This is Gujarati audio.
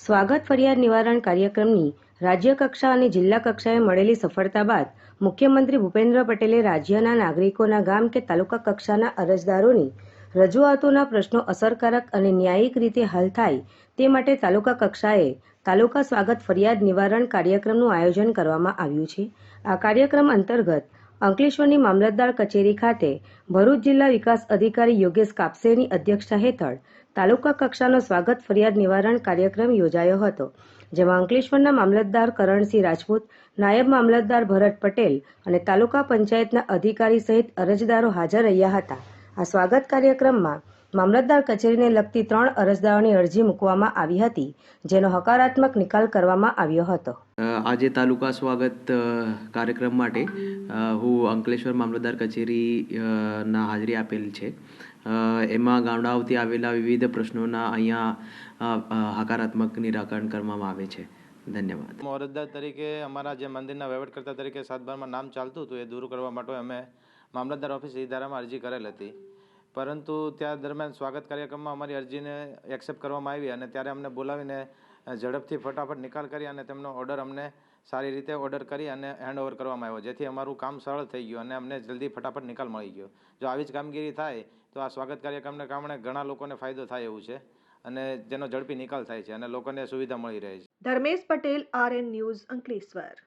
સ્વાગત ફરિયાદ નિવારણ કાર્યક્રમની રાજ્ય કક્ષા અને જિલ્લા કક્ષાએ મળેલી સફળતા બાદ મુખ્યમંત્રી ભૂપેન્દ્ર પટેલે રાજ્યના નાગરિકોના ગામ કે તાલુકા કક્ષાના અરજદારોની રજૂઆતોના પ્રશ્નો અસરકારક અને ન્યાયિક રીતે હલ થાય તે માટે તાલુકા કક્ષાએ તાલુકા સ્વાગત ફરિયાદ નિવારણ કાર્યક્રમનું આયોજન કરવામાં આવ્યું છે. આ કાર્યક્રમ અંતર્ગત અંકલેશ્વરની મામલતદાર કચેરી ખાતે ભરૂચ જિલ્લા વિકાસ અધિકારી યોગેશ કાપસેની અધ્યક્ષતા હેઠળ તાલુકા કક્ષાનો સ્વાગત ફરિયાદ નિવારણ કાર્યક્રમ યોજાયો હતો, જેમાં અંકલેશ્વરના મામલતદાર કરણસિંહ રાજપૂત, નાયબ મામલતદાર ભરત પટેલ અને તાલુકા પંચાયતના અધિકારી સહિત અરજદારો હાજર રહ્યા હતા. આ સ્વાગત કાર્યક્રમમાં મામલતદાર કચેરીને લગતી ત્રણ અરજદારોની અરજી મૂકવામાં આવી હતી જેનો હકારાત્મક નિકાલ કરવામાં આવ્યો હતો. આજે તાલુકા સ્વાગત કાર્યક્રમ માટે હું અંકલેશ્વર મામલતદાર કચેરી ના હાજરી આપેલ છે. એમાં ગામડાઓથી આવેલા વિવિધ પ્રશ્નોના અહીંયા હકારાત્મક નિરાકરણ કરવામાં આવે છે. ધન્યવાદ. અરજદાર તરીકે અમારા જે મંદિરના વહીવટકર્તા તરીકે સાતબારમાં નામ ચાલતું હતું એ દૂર કરવા માટે અમે મામલતદાર ઓફિસ ઈદારામાં અરજી કરેલ હતી. પરંતુ ત્યાં દરમિયાન સ્વાગત કાર્યક્રમમાં અમારી અરજીને એક્સેપ્ટ કરવામાં આવી અને ત્યારે અમને બોલાવીને ઝડપથી ફટાફટ નિકાલ કરી અને તેમનો ઓર્ડર અમને સારી રીતે ઓર્ડર કરી અને હેન્ડઓવર કરવામાં આવ્યો, જેથી અમારું કામ સરળ થઈ ગયું અને અમને જલ્દી ફટાફટ નિકાલ મળી ગયો. જો આવી જ કામગીરી થાય, તો આ સ્વાગત કાર્યક્રમને કારણે ઘણા લોકોને ફાયદો થાય એવું છે અને જેનો ઝડપી નિકાલ થાય છે અને લોકોને સુવિધા મળી રહે છે. Dharmesh Patel RN news Ankleshwar.